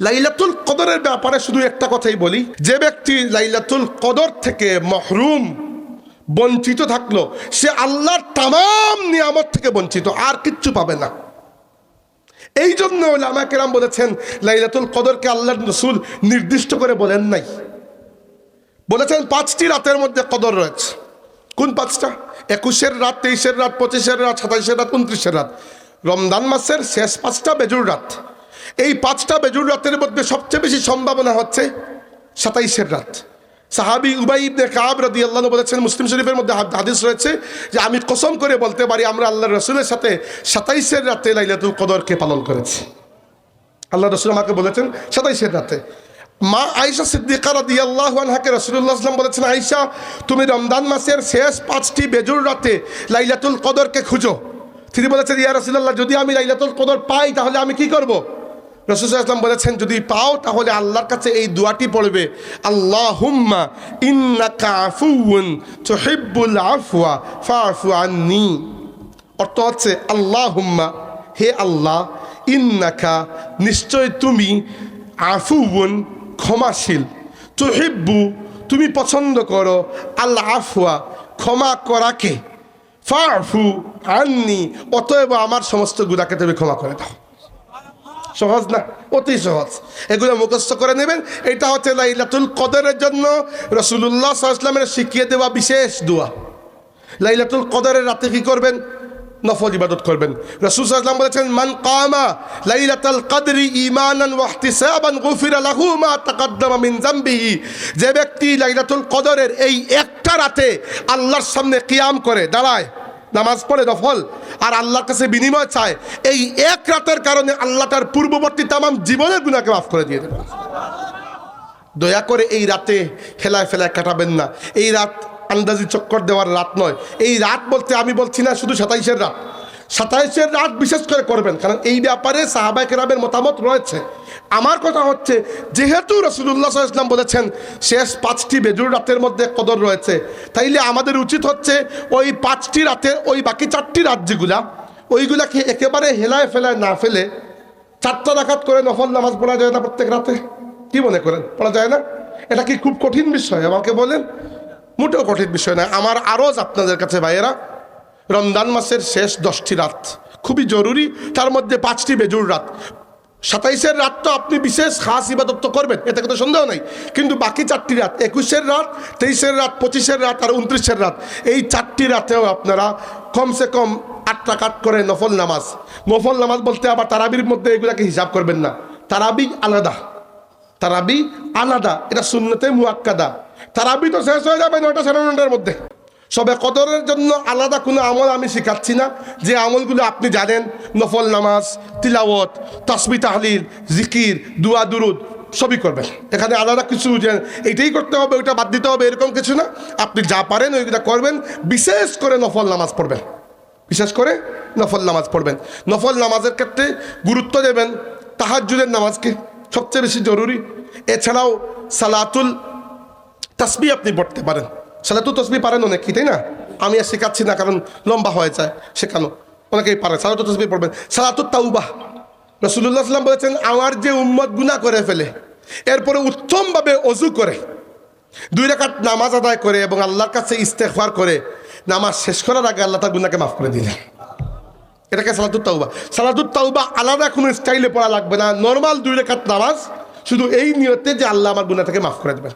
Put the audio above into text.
লাইলাতুল কদরের ব্যাপারে শুধু একটা কথাই বলি। যে ব্যক্তি লাইলাতুল কদর থেকে মহরুম, বঞ্চিত থাকল, সে আল্লাহর তাম নিয়ামত থেকে বঞ্চিত, আর কিচ্ছু পাবে না। এই জন্য লামা কেরাম বলেছেন, লাইলাতুল কদরকে আল্লাহর রসুল নির্দিষ্ট করে বলেন নাই। বলেছেন, পাঁচটি রাতের মধ্যে কদর রয়েছে। কোন পাঁচটা? একুশের রাত, তেইশের রাত, পঁচিশের রাত, সাতাইশের রাত, উনত্রিশের রাত। রমজান মাসের শেষ পাঁচটা বেজুর রাত। এই পাঁচটা বেজুর রাতের মধ্যে সবচেয়ে বেশি সম্ভাবনা হচ্ছে সাতাইশের রাত। সাহাবি উবাই ইবনে কাব রাদি আল্লাহ বলেছেন, মুসলিম শরীফের মধ্যে হাদ- হাদিস রয়েছে যে, আমি কসম করে বলতে পারি, আমরা আল্লাহ রসুলের সাথে সাতাইশের রাতে লাইলাতুল কদরকে পালন করেছি। আল্লাহ রসুল আমাকে বলেছেন সাতাইশের রাতে। মা আয়সা সিদ্দিকা রাদি আল্লাহ আনহাকে রসুল্লাহ আসলাম বলেছেন আয়সা তুমি রমজান মাসের শেষ পাঁচটি বেজুর রাতে লাইলাতুল কদরকে খুঁজো। তিনি বলেছেন, ইয়া রসুল্লাহ যদি আমি লাইলাতুল কদর পাই, তাহলে আমি কি করব? রসুল আসলাম বলেছেন, যদি পাও তাহলে আল্লাহর কাছে এই দুয়াটি পড়বে আল্লাহ হুম্মা ইন্নাকা আফুউন তুহিব্বুল আফওয়া ফাফু আন্নি। অর্থ হচ্ছে আল্লাহ হুম্মা হে আল্লাহ, ইন্নাকা, নিশ্চয় তুমি আফুবন ক্ষমাশীল। তুহিব্বু, তুমি পছন্দ করো আল্লাহ আফুয়া ক্ষমা করাকে। ফাফু আননি, অতএব আমার সমস্ত গুদাকে তুমি ক্ষমা করে দাও। সহজ না, অতি সহজ। এগুলো মুখস্থ করে নেবেন। এটা হচ্ছে লাইলাতুল কদরের জন্য রসুল্লাহ সাল্লামের শিখিয়ে দেওয়া বিশেষ দোয়া। লাইলাতুল কদরের রাতে কি করবেন? নফল ইবাদত করবেন। রসুল সাল্লাল্লাহু বলেছেন, মান কামা লাইলাতাল কদরি ঈমানান ওয়া ইহতিসাবান গুফিরা লাহু মা তাকাদ্দামা মিন যে ব্যক্তি লাইলাতুল কদরের এই একটা রাতে আল্লাহর সামনে কিয়াম করে, দাঁড়ায় নামাজ পড়ে নফল, আর আল্লাহর কাছে বিনিময় চায়, এই এক রাতের কারণে আল্লাহ তার পূর্ববর্তী তামাম জীবনের গুনাহকে মাফ করে দিয়ে দেবেন। দয়া করে এই রাতে খেলায় ফেলায় কাটাবেন না। এই রাত আন্দাজি চক্কর দেওয়ার রাত নয়। এই রাত বলতে আমি বলছি না শুধু সাতাইশের রাত। সাতাইশের রাত বিশেষ করে করবেন, কারণ এই ব্যাপারে সাহাবাই কেরামের মতামত রয়েছে। আমার কথা হচ্ছে, যেহেতু রসুল্লাহ ইসলাম বলেছেন, শেষ পাঁচটি বেজুর রাতের মধ্যে কদর রয়েছে, তাইলে আমাদের উচিত হচ্ছে ওই পাঁচটি রাতে, ওই বাকি চারটি রাত যেগুলা, ওইগুলাকে একেবারে হেলায় ফেলায় না ফেলে চারটা রাখাত করে নফল নামাজ পড়া যায় না প্রত্যেক রাতে? কি মনে করেন? পড়া যায় না? এটা কি খুব কঠিন বিষয়? আমাকে বলেন। মোটেও কঠিন বিষয় না। আমার আরজ আপনাদের কাছে ভাইয়েরা, রমজান মাসের শেষ দশটি রাত খুবই জরুরি, তার মধ্যে পাঁচটি বেজুর রাত। সাতাইশের রাত তো আপনি বিশেষ খাস ইবাদত তো করবেন এতে কোনো সন্দেহ নাই। কিন্তু বাকি চারটি রাত, একুশের রাত, তেইশের রাত, পঁচিশের রাত আর উনত্রিশের রাত, এই চারটি রাতেও আপনারা কমসে কম আটটা কাট করে নফল নামাজ। নফল নামাজ বলতে আবার তারাবির মধ্যে এগুলাকে হিসাব করবেন না। তারাবি আলাদা। তারাবি আলাদা। এটা শূন্যতে মুয়াক্কাদা তারাবি তো শেষ হয়ে যাবে নয়টা সাড়ে নটার মধ্যে। সবে কদরের জন্য আলাদা কোনো আমল আমি শেখাচ্ছি না। যে আমলগুলো আপনি জানেন, নফল নামাজ, তিলাওয়াত, তাসবি, তাহলিল, জিকির, দুয়া, দুরুদ, সবই করবেন। এখানে আলাদা কিছু যে এইটাই করতে হবে, ওইটা বাদ দিতে হবে, এরকম কিছু না। আপনি যা পারেন ওইগুলো করবেন, বিশেষ করে নফল নামাজ পড়বেন। বিশেষ করে নফল নামাজ পড়বেন। নফল নামাজের ক্ষেত্রে গুরুত্ব দেবেন তাহাজ্জুদের নামাজকে সবচেয়ে বেশি জরুরি। এছাড়াও সালাতুল তাসবি আপনি পড়তে পারেন। সালাতুল তসবি পারেন অনেকেই তাই না? আমি আর শেখাচ্ছি না, কারণ লম্বা হয়ে যায় শেখানো। অনেকেই পারে সালাতুল তসবি পড়বেন সালাতুল তাউবাহ রসুল্লাহ সাল্লাম বলেছেন, আমার যে উম্মত গুনাহ করে ফেলে, এরপরে উত্তমভাবে অজু করে, দুই রাকাত নামাজ আদায় করে এবং আল্লাহর কাছে ইস্তেফার করে, নামাজ শেষ করার আগে আল্লাহ তার গুনাকে মাফ করে দিলেন। এটাকে সালাদুত তাওবা। সালাদুত তাওবা আলাদা কোনো স্টাইলে পড়া লাগবে না। নর্মাল দুই রেখাত নামাজ শুধু এই নিয়তে যে আল্লাহ আমার গুণা থেকে মাফ করে দেবেন।